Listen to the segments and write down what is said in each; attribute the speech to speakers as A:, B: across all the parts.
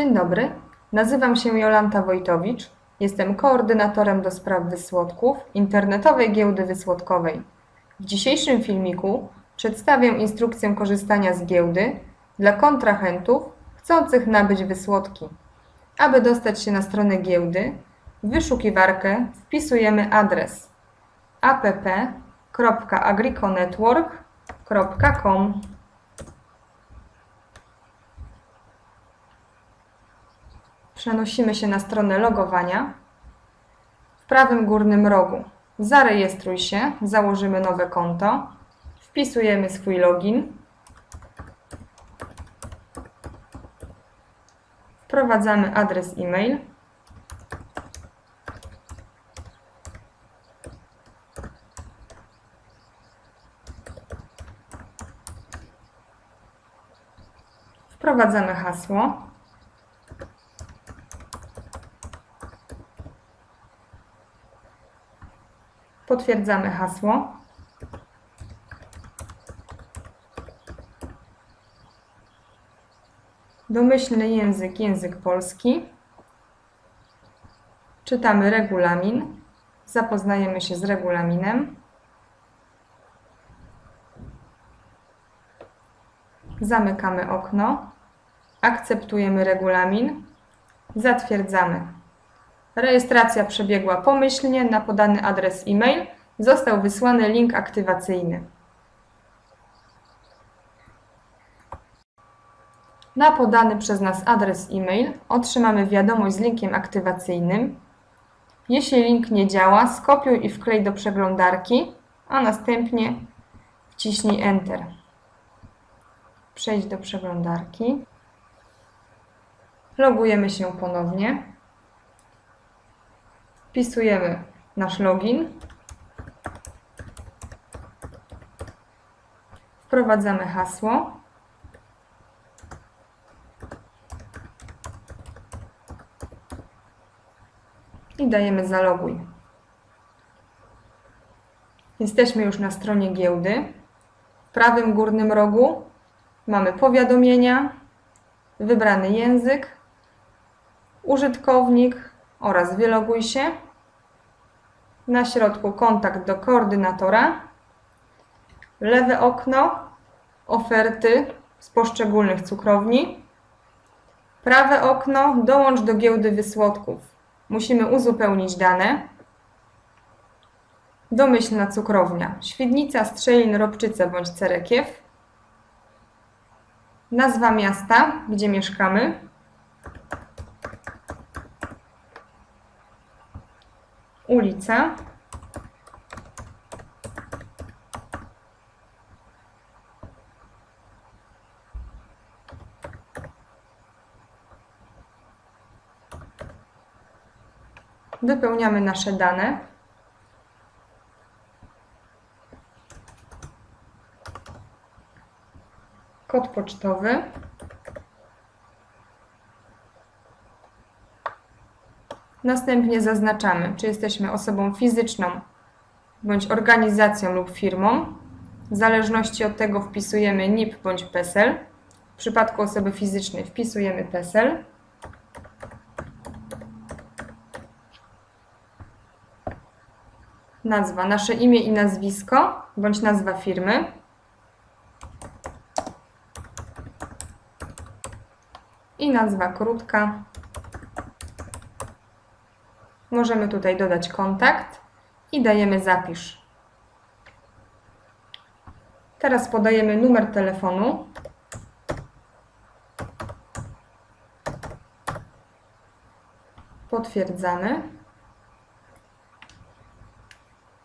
A: Dzień dobry, nazywam się Jolanta Wojtowicz. Jestem koordynatorem do spraw wysłodków internetowej giełdy wysłodkowej. W dzisiejszym filmiku przedstawię instrukcję korzystania z giełdy dla kontrahentów chcących nabyć wysłodki. Aby dostać się na stronę giełdy, w wyszukiwarkę wpisujemy adres app.agriconetwork.com Przenosimy się na stronę logowania. W prawym górnym rogu. Zarejestruj się, założymy nowe konto, wpisujemy swój login, wprowadzamy adres e-mail, wprowadzamy hasło. Potwierdzamy hasło. Domyślny język, język polski. Czytamy regulamin. Zapoznajemy się z regulaminem. Zamykamy okno. Akceptujemy regulamin. Zatwierdzamy. Rejestracja przebiegła pomyślnie. Na podany adres e-mail został wysłany link aktywacyjny. Na podany przez nas adres e-mail otrzymamy wiadomość z linkiem aktywacyjnym. Jeśli link nie działa, skopiuj i wklej do przeglądarki, a następnie wciśnij Enter. Przejdź do przeglądarki. Logujemy się ponownie. Wpisujemy nasz login. Wprowadzamy hasło. I dajemy zaloguj. Jesteśmy już na stronie giełdy. W prawym górnym rogu mamy powiadomienia, wybrany język, użytkownik oraz wyloguj się. Na środku kontakt do koordynatora. Lewe okno, oferty z poszczególnych cukrowni. Prawe okno, dołącz do giełdy wysłodków. Musimy uzupełnić dane. Domyślna cukrownia. Świdnica, Strzelin, Robczyce bądź Cerekiew. Nazwa miasta, gdzie mieszkamy. Ulica. Wypełniamy nasze dane. Kod pocztowy. Następnie zaznaczamy, czy jesteśmy osobą fizyczną bądź organizacją lub firmą. W zależności od tego wpisujemy NIP bądź PESEL. W przypadku osoby fizycznej wpisujemy PESEL. Nazwa, nasze imię i nazwisko bądź nazwa firmy. I nazwa krótka. Możemy tutaj dodać kontakt i dajemy zapisz. Teraz podajemy numer telefonu. Potwierdzamy.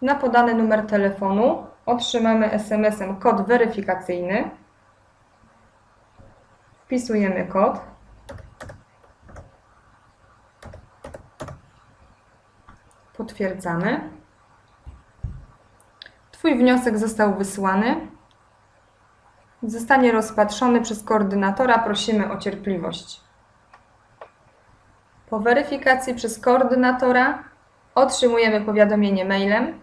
A: Na podany numer telefonu otrzymamy SMS-em kod weryfikacyjny. Wpisujemy kod. Potwierdzamy. Twój wniosek został wysłany. Zostanie rozpatrzony przez koordynatora. Prosimy o cierpliwość. Po weryfikacji przez koordynatora otrzymujemy powiadomienie mailem.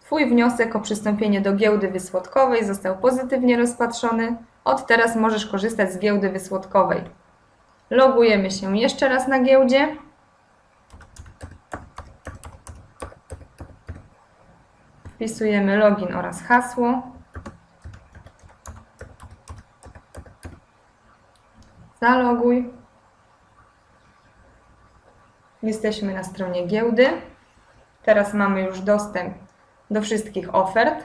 A: Twój wniosek o przystąpienie do giełdy wysłodkowej został pozytywnie rozpatrzony. Od teraz możesz korzystać z giełdy wysłodkowej. Logujemy się jeszcze raz na giełdzie. Wpisujemy login oraz hasło. Zaloguj. Jesteśmy na stronie giełdy. Teraz mamy już dostęp do wszystkich ofert.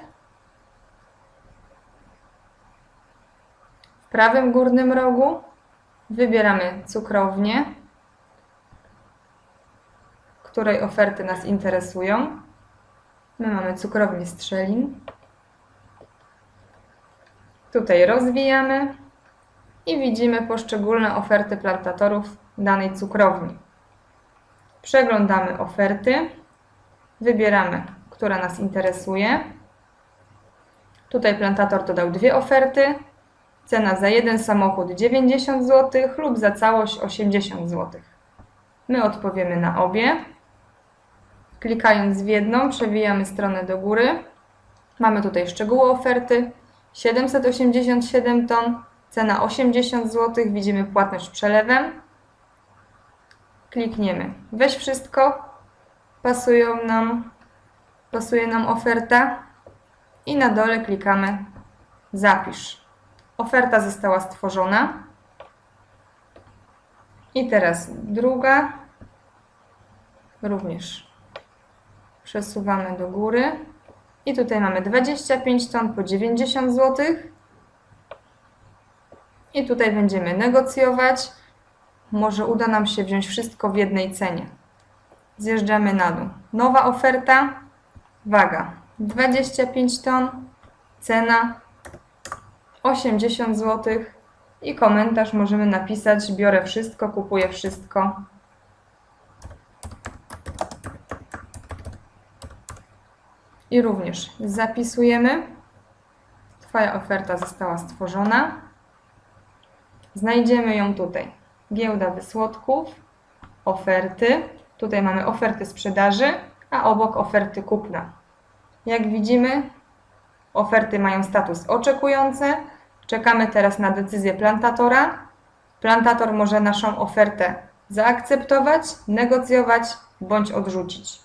A: W prawym górnym rogu wybieramy cukrownię, której oferty nas interesują. My mamy cukrownię Strzelin. Tutaj rozwijamy i widzimy poszczególne oferty plantatorów danej cukrowni. Przeglądamy oferty, wybieramy, która nas interesuje. Tutaj plantator dodał dwie oferty. Cena za jeden samochód 90 zł lub za całość 80 zł. My odpowiemy na obie. Klikając w jedną, przewijamy stronę do góry. Mamy tutaj szczegóły oferty. 787 ton, cena 80 zł, widzimy płatność przelewem. Klikniemy weź wszystko, pasują nam, pasuje nam oferta i na dole klikamy zapisz. Oferta została stworzona. I teraz druga, również przesuwamy do góry. I tutaj mamy 25 ton po 90 zł. I tutaj będziemy negocjować. Może uda nam się wziąć wszystko w jednej cenie. Zjeżdżamy na dół. Nowa oferta. Waga 25 ton. Cena 80 zł. I komentarz możemy napisać: Biorę wszystko, kupuję wszystko. I również zapisujemy. Twoja oferta została stworzona. Znajdziemy ją tutaj. Giełda wysłodków, oferty. Tutaj mamy oferty sprzedaży, a obok oferty kupna. Jak widzimy, oferty mają status oczekujące. Czekamy teraz na decyzję plantatora. Plantator może naszą ofertę zaakceptować, negocjować bądź odrzucić.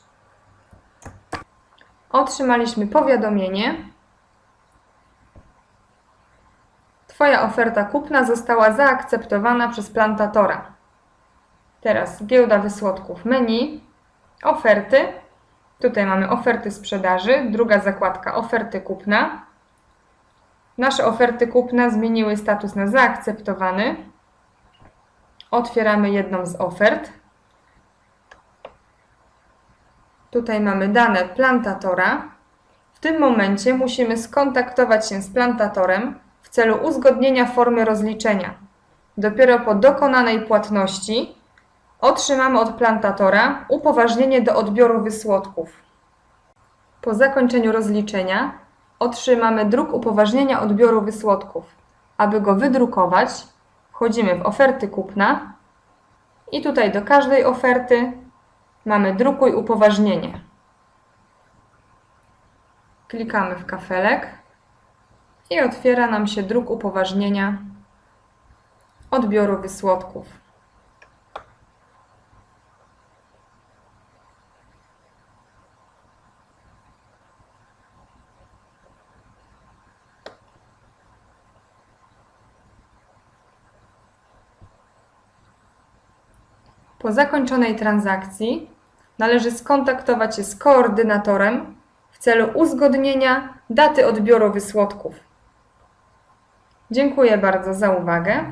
A: Otrzymaliśmy powiadomienie. Twoja oferta kupna została zaakceptowana przez plantatora. Teraz giełda wysłodków menu, oferty. Tutaj mamy oferty sprzedaży, druga zakładka oferty kupna. Nasze oferty kupna zmieniły status na zaakceptowany. Otwieramy jedną z ofert. Tutaj mamy dane plantatora. W tym momencie musimy skontaktować się z plantatorem w celu uzgodnienia formy rozliczenia. Dopiero po dokonanej płatności otrzymamy od plantatora upoważnienie do odbioru wysłodków. Po zakończeniu rozliczenia otrzymamy druk upoważnienia odbioru wysłodków. Aby go wydrukować, wchodzimy w oferty kupna i tutaj do każdej oferty mamy drukuj upoważnienie. Klikamy w kafelek i otwiera nam się druk upoważnienia odbioru wysłodków. Po zakończonej transakcji należy skontaktować się z koordynatorem w celu uzgodnienia daty odbioru wysłodków. Dziękuję bardzo za uwagę.